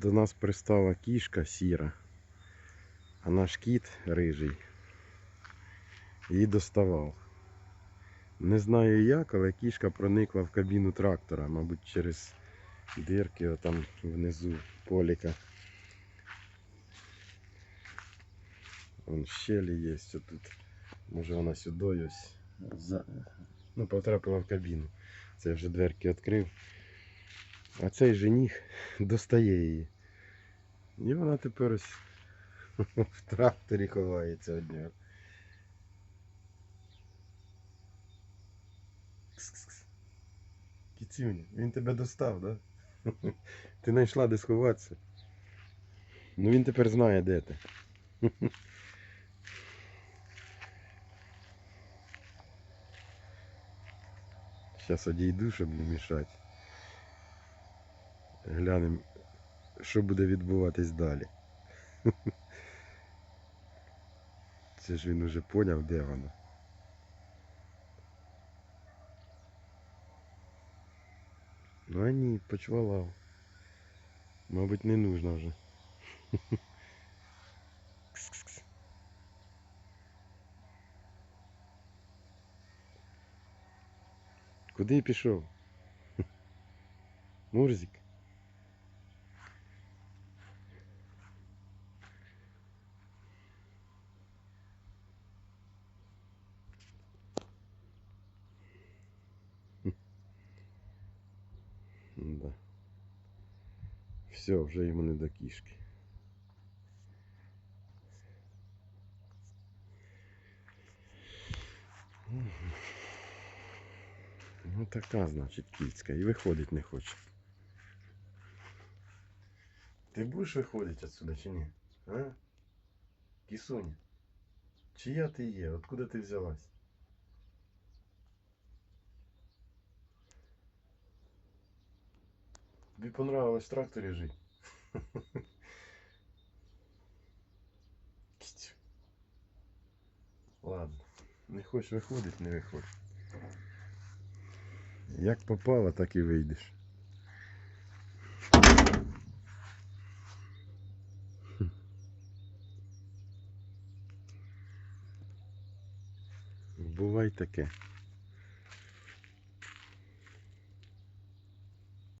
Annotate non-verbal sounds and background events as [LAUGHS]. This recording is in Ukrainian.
До нас пристала кішка сіра, а наш кіт рижий її доставав. Не знаю як, але кішка проникла в кабіну трактора, мабуть, через дирки там внизу поліка. Вон щелі є тут. Може вона сюди ось за... ну, потрапила в кабіну. Це я вже дверки відкрив. А цей жених достає її. І вона тепер ось [LAUGHS] в тракторі ховається від нього. Кс-кс-кс. Він тебе достав, да? [LAUGHS] Ти знайшла де сховатися. Ну він тепер знає, де ти. [LAUGHS] Зараз одійду, щоб не мішати. Глянемо, що буде відбуватись далі. [LAUGHS] Це ж він уже поняв, де вона. Ну а ні, почвалав. Мабуть, не нужно вже. [LAUGHS] Кс-кс-кс. Куди пішов? [LAUGHS] Мурзик. Да. Все, вже йому не до кішки. Ну така, значить, кіцька. І виходить не хоче. Ти будеш виходити отсюда чи ні? А? Кісуня. Чия ти є? Откуда ти взялась? Тобі понравилось в тракторі жити? Ладно. Не хочеш виходить, не виходь. Як попало, так і вийдеш. Бувай таке.